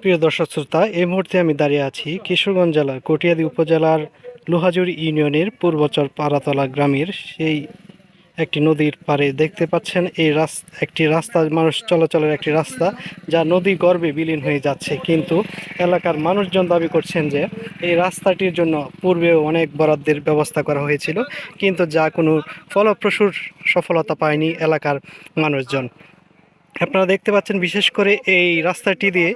প্রিয় দর্শক শ্রোতা, এই মুহূর্তে আমি দাঁড়িয়ে আছি কিশোরগঞ্জ জেলার কটিয়াদি উপজেলার লোহাজুড়ি ইউনিয়নের পূর্বচর পাড়াতলা গ্রামের সেই একটি নদীর পারে দেখতে পাচ্ছেন এই রাস্তা একটি রাস্তা, মানুষ চলাচলের একটি রাস্তা যা নদী গর্বে বিলীন হয়ে যাচ্ছে। কিন্তু এলাকার মানুষজন দাবি করছেন যে এই রাস্তাটির জন্য পূর্বেও অনেক বরাদ্দের ব্যবস্থা করা হয়েছিল, কিন্তু যা কোনো ফলপ্রসূর সফলতা পায়নি এলাকার মানুষজন। আপনারা দেখতে পাচ্ছেন বিশেষ করে এই রাস্তাটি দিয়ে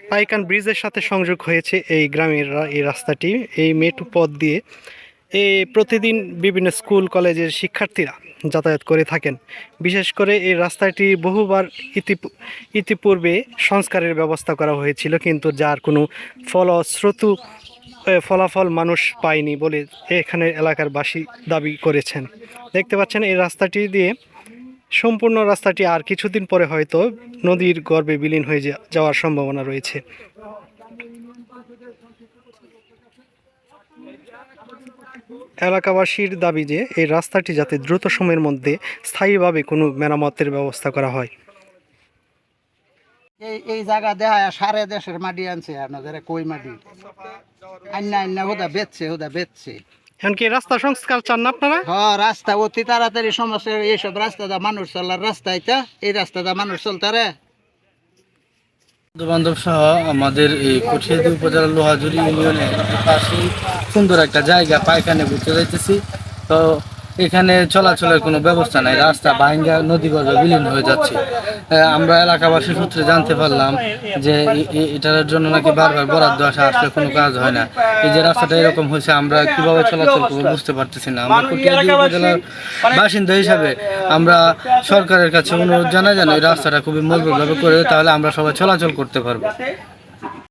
পাইকান ব্রিজের সাথে সংযোগ হয়েছে এই গ্রামের এই রাস্তাটি এই মেটু পথ দিয়ে। এই প্রতিদিন বিভিন্ন স্কুল কলেজের শিক্ষার্থীরা যাতায়াত করে থাকেন। বিশেষ করে এই রাস্তাটি বহুবার ইতিপূ- ইতিপূর্বে সংস্কারের ব্যবস্থা করা হয়েছিল কিন্তু যার কোনো ফলশ্রুতু এ, ফলাফল মানুষ পায়নি বলে এখানে এলাকার বাসী দাবি করেছেন। দেখতে পাচ্ছেন, এই রাস্তাটি দিয়ে, সম্পূর্ণ রাস্তাটি আর কিছুদিন পরে হয়তো নদীর গর্ভে বিলীন হয়ে যাওয়ার সম্ভাবনা রয়েছে। এলাকাবাসীর দাবি যে, এই রাস্তাটি যাতে দ্রুত সময়ের মধ্যে স্থায়ীভাবে কোনো মেরামতের ব্যবস্থা করা হয়। এই এই জায়গা দেখা সারে দেশের মাটি আনছে আপনাদের কই মাটি? আন্না আন্না হোদা বেচছে হোদা বেচছে। এমনকি রাস্তা সংস্কার চান না আপনারা? হ রাস্তা অতি তাড়াতাড়ি সমস্যা এইসব রাস্তাটা মানুষ চলার রাস্তা এটা এই রাস্তাটা মানুষ চলতারে বন্ধু সহ আমাদের এই কঠিয়াদি উপজেলার লোহাজুরি ইউনিয়নের পাশে সুন্দর একটা জায়গা পায়খানে ঘুরতে যাইতেছি। তো এখানে চলাচলের কোনো ব্যবস্থা নাই। রাস্তা ভাঙ্গা নদী গর্ভে বিলীন হয়ে যাচ্ছে। আমরা এলাকাবাসী সূত্রে জানতে পারলাম যে এটার জন্য নাকি বারবার বরাদ্দ আসা আসলে কোনো কাজ হয় না। এই যে রাস্তাটা এরকম হয়েছে, আমরা কীভাবে চলাচল করব বুঝতে পারতেছি না। আমরা কটিয়াদি উপজেলার বাসিন্দা হিসাবে আমরা সরকারের কাছে অনুরোধ জানাই যেন এই রাস্তাটা খুবই মজবুতভাবে করে, তাহলে আমরা সবাই চলাচল করতে পারব।